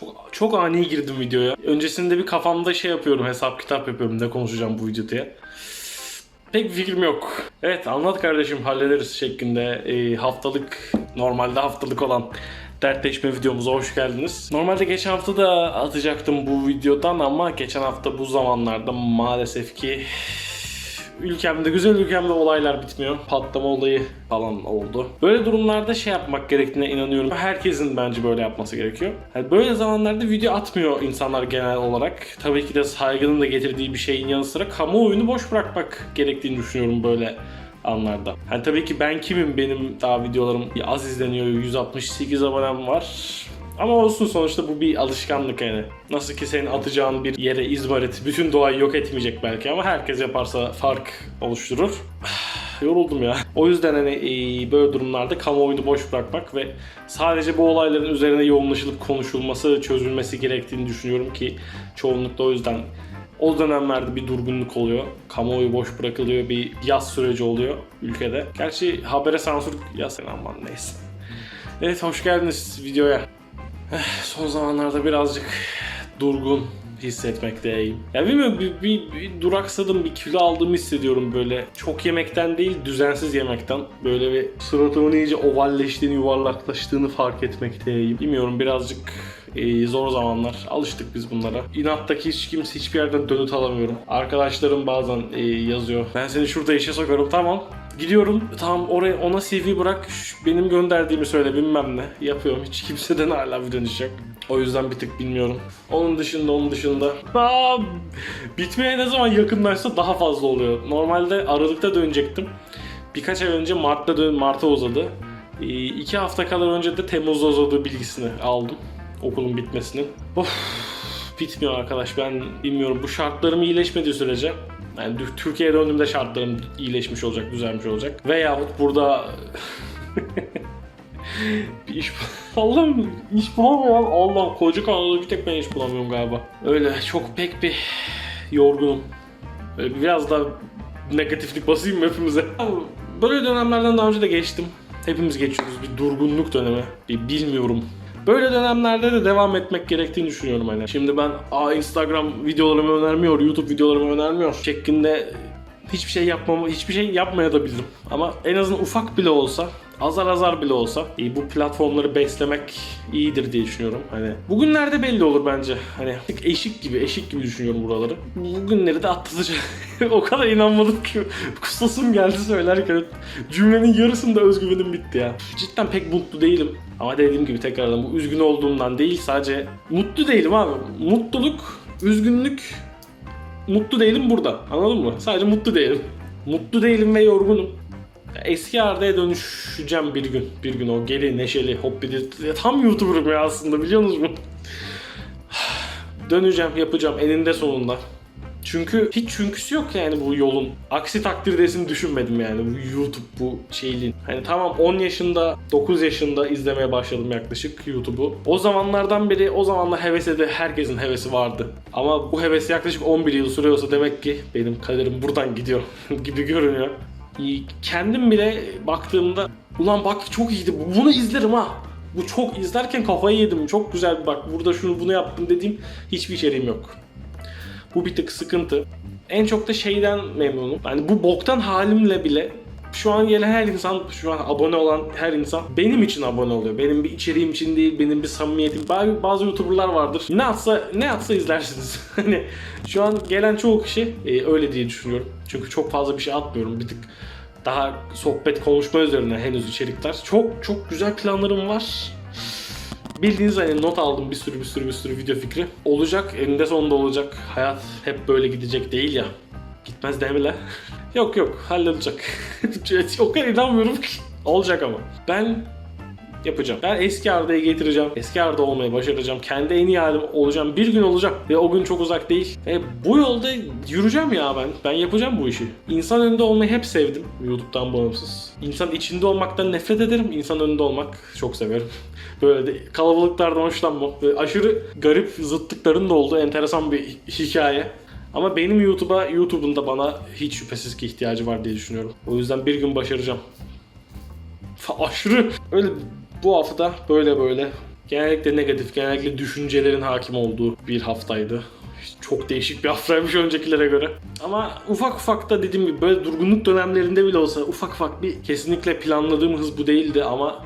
Çok, çok ani girdim videoya. Öncesinde bir kafamda şey yapıyorum, hesap kitap yapıyorum ne konuşacağım bu video diye. Pek bir fikrim yok. Evet anlat kardeşim hallederiz şeklinde e, haftalık, normalde haftalık olan dertleşme videomuza hoş geldiniz. Normalde geçen hafta da atacaktım bu videodan ama geçen hafta bu zamanlarda maalesef ki ülkemde, güzel ülkemde olaylar bitmiyor. Patlama olayı falan oldu. Böyle durumlarda şey yapmak gerektiğine inanıyorum. Herkesin bence böyle yapması gerekiyor. Yani böyle zamanlarda video atmıyor insanlar genel olarak. Tabii ki de saygının da getirdiği bir şeyin yanı sıra kamuoyunu boş bırakmak gerektiğini düşünüyorum böyle anlarda. Hani tabii ki ben kimim benim daha videolarım az izleniyor 168 abonem var. Ama olsun sonuçta bu bir alışkanlık yani. Nasıl ki senin atacağın bir yere izmarit bütün doğayı yok etmeyecek belki ama herkes yaparsa fark oluşturur. Yoruldum ya. O yüzden hani e, böyle durumlarda kamuoyunu boş bırakmak ve sadece bu olayların üzerine yoğunlaşılıp konuşulması, çözülmesi gerektiğini düşünüyorum ki çoğunlukla o yüzden o dönemlerde bir durgunluk oluyor. Kamuoyu boş bırakılıyor. Bir yaz süreci oluyor ülkede. Gerçi habere sansür yaz aman neyse. Evet hoş geldiniz videoya. Eh, Son zamanlarda birazcık durgun hissetmekteyim. Ya bilmiyorum bir, bir, bir duraksadım, bir kilo aldığımı hissediyorum böyle. Çok yemekten değil, düzensiz yemekten. Böyle bir suratımın iyice ovalleştiğini, yuvarlaklaştığını fark etmekteyim. Bilmiyorum birazcık e, zor zamanlar. Alıştık biz bunlara. İnattaki hiç kimse hiçbir yerden dönüt alamıyorum. Arkadaşlarım bazen e, yazıyor. Ben seni şurada işe sokarım tamam. Gidiyorum tamam oraya ona CV bırak benim gönderdiğimi söyle bilmem ne yapıyorum hiç kimseden hala bir dönüş yok. O yüzden bir tık bilmiyorum. Onun dışında onun dışında Aa, bitmeye ne zaman yakınlaşsa daha fazla oluyor. Normalde Aralık'ta dönecektim. Birkaç ay önce Mart'ta dön Mart'a uzadı. Ee, iki hafta kadar önce de Temmuz'da uzadığı bilgisini aldım. Okulun bitmesinin. Of bitmiyor arkadaş ben bilmiyorum bu şartlarım iyileşmediği sürece yani Tür- Türkiye'ye döndüğümde şartlarım iyileşmiş olacak, düzelmiş olacak. Veyahut burada bir iş Allah'ım iş bulamıyorum. Allah'ım koca kanalda bir tek ben iş bulamıyorum galiba. Öyle çok pek bir yorgunum. Böyle biraz da negatiflik basayım mı hepimize? Böyle dönemlerden daha önce de geçtim. Hepimiz geçiyoruz bir durgunluk dönemi. Bir bilmiyorum. Böyle dönemlerde de devam etmek gerektiğini düşünüyorum hani. Şimdi ben Aa, Instagram videolarımı önermiyor, YouTube videolarımı önermiyor şeklinde hiçbir şey yapmamı, hiçbir şey yapmaya da bildim. Ama en azından ufak bile olsa, azar azar bile olsa e, bu platformları beslemek iyidir diye düşünüyorum. Hani bugünlerde belli olur bence. Hani eşik gibi, eşik gibi düşünüyorum buraları. Bugünleri de atlatacağım. o kadar inanmadım ki kusasım geldi söylerken cümlenin yarısında özgüvenim bitti ya. Cidden pek mutlu değilim. Ama dediğim gibi tekrardan bu üzgün olduğumdan değil sadece mutlu değilim abi. Mutluluk, üzgünlük mutlu değilim burada. Anladın mı? Sadece mutlu değilim. Mutlu değilim ve yorgunum. Eski Arda'ya dönüşeceğim bir gün. Bir gün o geri neşeli hoppidi. Ya Tam YouTuber'ım ya aslında biliyorsunuz mu? Döneceğim yapacağım eninde sonunda. Çünkü hiç çünküsü yok yani bu yolun. Aksi takdirdesini düşünmedim yani bu YouTube bu şeyliğin. Hani tamam 10 yaşında 9 yaşında izlemeye başladım yaklaşık YouTube'u. O zamanlardan beri o zamanlar hevese de herkesin hevesi vardı. Ama bu heves yaklaşık 11 yıl sürüyorsa demek ki benim kaderim buradan gidiyor gibi görünüyor. Kendim bile baktığımda ulan bak çok iyiydi bu- bunu izlerim ha. Bu çok izlerken kafayı yedim. Çok güzel bak burada şunu bunu yaptım dediğim hiçbir içeriğim yok. Bu bir tık sıkıntı. En çok da şeyden memnunum. Yani bu boktan halimle bile şu an gelen her insan, şu an abone olan her insan benim için abone oluyor. Benim bir içeriğim için değil, benim bir samimiyetim. Bazı, bazı YouTuber'lar vardır. Ne atsa ne atsa izlersiniz. hani şu an gelen çoğu kişi e, öyle diye düşünüyorum. Çünkü çok fazla bir şey atmıyorum. Bir tık daha sohbet konuşma üzerine henüz içerikler. Çok çok güzel planlarım var. Bildiğiniz hani not aldım bir sürü bir sürü bir sürü video fikri. Olacak, eninde sonunda olacak. Hayat hep böyle gidecek değil ya. Gitmez mi la? yok yok, hallolacak. o kadar inanmıyorum ki. Olacak ama. Ben yapacağım. Ben eski Arda'yı getireceğim. Eski Arda olmayı başaracağım. Kendi en iyi halim olacağım. Bir gün olacak. Ve o gün çok uzak değil. E, bu yolda yürüyeceğim ya ben. Ben yapacağım bu işi. İnsan önünde olmayı hep sevdim. YouTube'dan bağımsız. İnsan içinde olmaktan nefret ederim. İnsan önünde olmak çok severim. Böyle de kalabalıklardan hoşlanmam. Ve aşırı garip zıtlıkların da olduğu enteresan bir hikaye. Ama benim YouTube'a, YouTube'un da bana hiç şüphesiz ki ihtiyacı var diye düşünüyorum. O yüzden bir gün başaracağım. Aşırı öyle bu hafta böyle böyle Genellikle negatif, genellikle düşüncelerin hakim olduğu bir haftaydı. Çok değişik bir haftaymış öncekilere göre. Ama ufak ufak da dediğim gibi böyle durgunluk dönemlerinde bile olsa ufak ufak bir kesinlikle planladığım hız bu değildi ama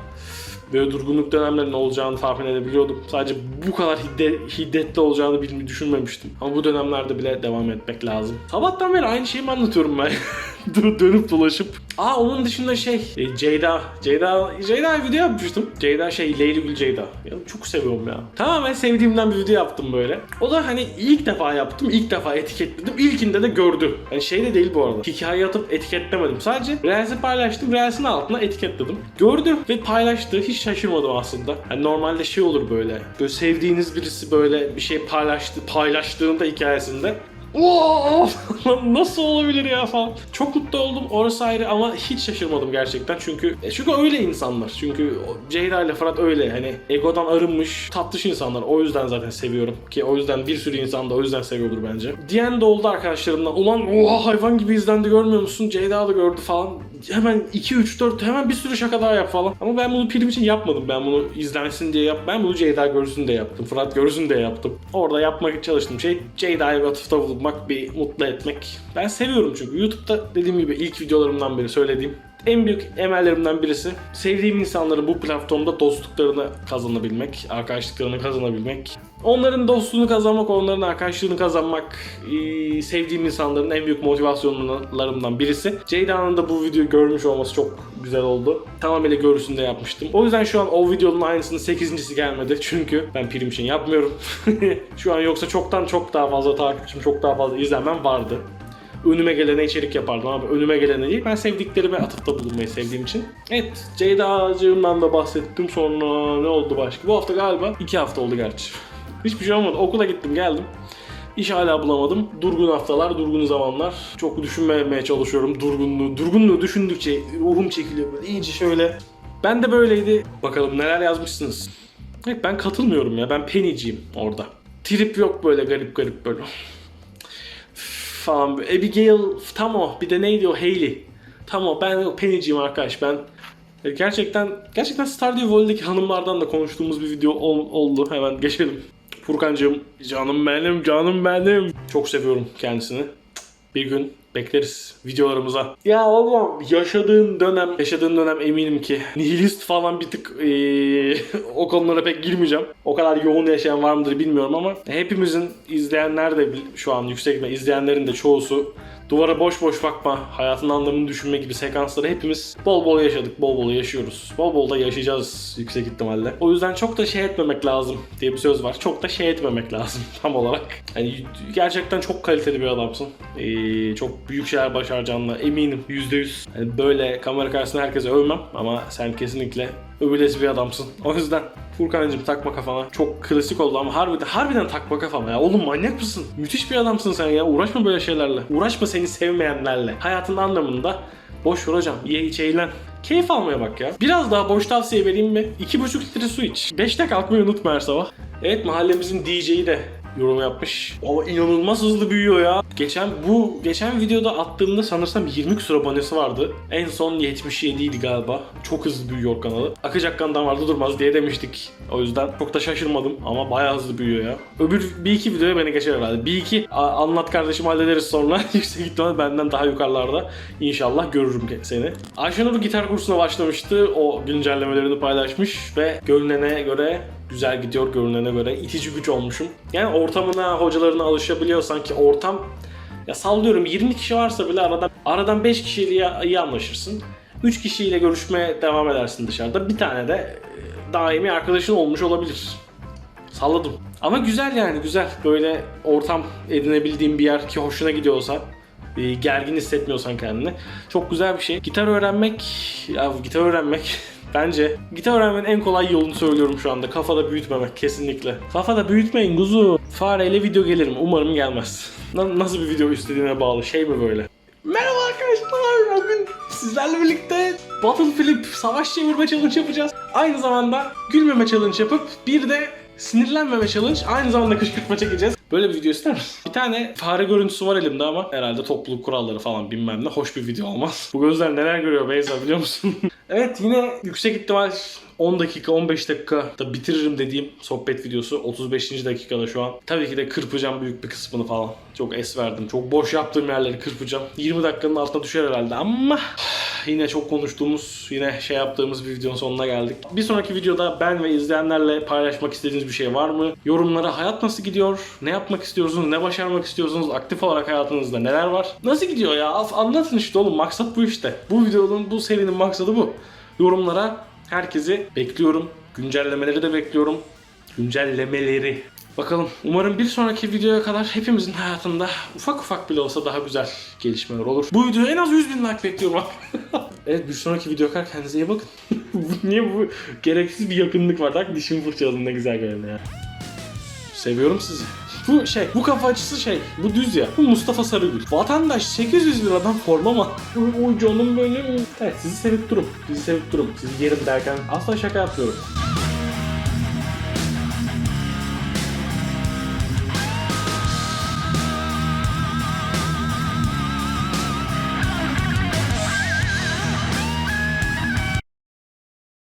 böyle durgunluk dönemlerinin olacağını tahmin edebiliyordum. Sadece bu kadar hidde- hiddetli olacağını bilmi düşünmemiştim. Ama bu dönemlerde bile devam etmek lazım. Sabahtan beri aynı şeyi mi anlatıyorum ben? Dö- Dönüp dolaşıp. Aa onun dışında şey e, Ceyda. Ceyda Ceyda video yapmıştım. Ceyda şey Leyli Gül Ceyda. Ya çok seviyorum ya. Tamamen sevdiğimden bir video yaptım böyle. O da hani ilk defa yaptım. ilk defa etiketledim. İlkinde de gördü. Hani şey de değil bu arada. Hikaye atıp etiketlemedim. Sadece Reels'i paylaştım. Reels'in altına etiketledim. Gördü ve paylaştı. Hiç şaşırmadım aslında. Hani normalde şey olur böyle. Böyle sevdiğiniz birisi böyle bir şey paylaştı, paylaştığında hikayesinde Oo, nasıl olabilir ya falan. Çok mutlu oldum orası ayrı ama hiç şaşırmadım gerçekten çünkü e, çünkü öyle insanlar. Çünkü Ceyda ile Fırat öyle hani egodan arınmış tatlış insanlar. O yüzden zaten seviyorum ki o yüzden bir sürü insan da o yüzden seviyordur bence. Diyen de oldu arkadaşlarımdan. Ulan oha hayvan gibi izlendi görmüyor musun? Ceyda da gördü falan. Hemen 2 3 4 hemen bir sürü şaka daha yap falan. Ama ben bunu prim için yapmadım. Ben bunu izlensin diye yap. Ben bunu Ceyda görsün diye yaptım. Fırat görsün diye yaptım. Orada yapmak çalıştığım şey Ceyda'ya bir atıfta bulunmak, bir mutlu etmek. Ben seviyorum çünkü. YouTube'da dediğim gibi ilk videolarımdan beri söylediğim en büyük emellerimden birisi sevdiğim insanların bu platformda dostluklarını kazanabilmek, arkadaşlıklarını kazanabilmek. Onların dostluğunu kazanmak, onların arkadaşlığını kazanmak eee, sevdiğim insanların en büyük motivasyonlarımdan birisi. Ceyda'nın da bu videoyu görmüş olması çok güzel oldu. Tamamıyla görürsün de yapmıştım. O yüzden şu an o videonun aynısının 8.si gelmedi. Çünkü ben prim için yapmıyorum. şu an yoksa çoktan çok daha fazla takipçim, çok daha fazla izlenmem vardı önüme gelene içerik yapardım abi. Önüme gelene değil. Ben sevdiklerime atıfta bulunmayı sevdiğim için. Evet. Ceyda'cığımdan da bahsettim. Sonra ne oldu başka? Bu hafta galiba iki hafta oldu gerçi. Hiçbir şey olmadı. Okula gittim geldim. İş hala bulamadım. Durgun haftalar, durgun zamanlar. Çok düşünmemeye çalışıyorum durgunluğu. Durgunluğu düşündükçe ruhum çekiliyor böyle iyice şöyle. Ben de böyleydi. Bakalım neler yazmışsınız. Evet ben katılmıyorum ya. Ben peniciyim orada. Trip yok böyle garip garip böyle falan. Abigail tam o. Bir de neydi o? Hayley. Tam o. Ben o Penny'ciyim arkadaş. Ben e, gerçekten gerçekten Stardew Valley'deki hanımlardan da konuştuğumuz bir video ol- oldu. Hemen geçelim. Furkancığım canım benim canım benim. Çok seviyorum kendisini. Bir gün bekleriz videolarımıza. Ya oğlum yaşadığın dönem, yaşadığın dönem eminim ki nihilist falan bir tık eee, o konulara pek girmeyeceğim. O kadar yoğun yaşayan var mıdır bilmiyorum ama hepimizin izleyenler de şu an yüksek ihtimal izleyenlerin de çoğusu duvara boş boş bakma, hayatın anlamını düşünme gibi sekansları hepimiz bol bol yaşadık, bol bol yaşıyoruz. Bol bol da yaşayacağız yüksek ihtimalle. O yüzden çok da şey etmemek lazım diye bir söz var. Çok da şey etmemek lazım tam olarak. Yani gerçekten çok kaliteli bir adamsın. Ee, çok büyük şeyler başaracağına eminim %100. Yani böyle kamera karşısında herkese övmem ama sen kesinlikle övülesi bir adamsın. O yüzden Furkan'cığım takma kafana. Çok klasik oldu ama harbiden, harbiden takma kafana ya. Oğlum manyak mısın? Müthiş bir adamsın sen ya. Uğraşma böyle şeylerle. Uğraşma seni sevmeyenlerle. Hayatın anlamında boş ver hocam. Ye iç eğlen. Keyif almaya bak ya. Biraz daha boş tavsiye vereyim mi? 2,5 litre su iç. 5'te kalkmayı unutma her sabah. Evet mahallemizin DJ'yi de yorum yapmış. O inanılmaz hızlı büyüyor ya. Geçen bu geçen videoda attığımda sanırsam 20 küsur abonesi vardı. En son 77 idi galiba. Çok hızlı büyüyor kanalı. Akacak kan damarda durmaz diye demiştik. O yüzden çok da şaşırmadım ama bayağı hızlı büyüyor ya. Öbür bir iki videoya beni geçer herhalde. Bir iki anlat kardeşim hallederiz sonra. Yüksek ihtimal benden daha yukarılarda. İnşallah görürüm seni. Ayşenur gitar kursuna başlamıştı. O güncellemelerini paylaşmış ve görünene göre güzel gidiyor görünene göre itici güç olmuşum. Yani ortamına, hocalarına alışabiliyorsan ki ortam ya sallıyorum 20 kişi varsa bile aradan aradan 5 kişiyle iyi, anlaşırsın. 3 kişiyle görüşmeye devam edersin dışarıda. Bir tane de e, daimi arkadaşın olmuş olabilir. Salladım. Ama güzel yani güzel. Böyle ortam edinebildiğin bir yer ki hoşuna gidiyorsa gergin hissetmiyorsan kendini. Çok güzel bir şey. Gitar öğrenmek, ya gitar öğrenmek bence gitar öğrenmenin en kolay yolunu söylüyorum şu anda. Kafada büyütmemek kesinlikle. Kafada büyütmeyin kuzu. Fareyle video gelirim. Umarım gelmez. Na- nasıl bir video istediğine bağlı. Şey mi böyle? Merhaba arkadaşlar. Bugün sizlerle birlikte Battle Flip savaş çevirme challenge yapacağız. Aynı zamanda gülmeme challenge yapıp bir de sinirlenmeme challenge aynı zamanda kışkırtma çekeceğiz. Böyle bir video ister misin? Bir tane fare görüntüsü var elimde ama herhalde topluluk kuralları falan bilmem ne hoş bir video olmaz. Bu gözler neler görüyor Beyza biliyor musun? evet yine yüksek ihtimal 10 dakika 15 dakika da bitiririm dediğim sohbet videosu 35. dakikada şu an. Tabii ki de kırpacağım büyük bir kısmını falan. Çok es verdim. Çok boş yaptığım yerleri kırpacağım. 20 dakikanın altına düşer herhalde ama yine çok konuştuğumuz, yine şey yaptığımız bir videonun sonuna geldik. Bir sonraki videoda ben ve izleyenlerle paylaşmak istediğiniz bir şey var mı? Yorumlara hayat nasıl gidiyor? Ne yapmak istiyorsunuz? Ne başarmak istiyorsunuz? Aktif olarak hayatınızda neler var? Nasıl gidiyor ya? Anlatın işte oğlum. Maksat bu işte. Bu videonun, bu serinin maksadı bu. Yorumlara herkesi bekliyorum. Güncellemeleri de bekliyorum. Güncellemeleri. Bakalım umarım bir sonraki videoya kadar hepimizin hayatında ufak ufak bile olsa daha güzel gelişmeler olur. Bu videoya en az 100 bin like bekliyorum evet bir sonraki videoya kadar kendinize iyi bakın. Niye bu gereksiz bir yakınlık var? Bak dişimi fırçaladım ne güzel görünüyor ya. Seviyorum sizi. Bu şey, bu kafa açısı şey, bu düz ya. Bu Mustafa Sarıgül. Vatandaş 800 liradan forma mı? Uy canım benim. Evet sizi sevip durum. Sizi sevip durum. Sizi yerim derken asla şaka yapmıyorum.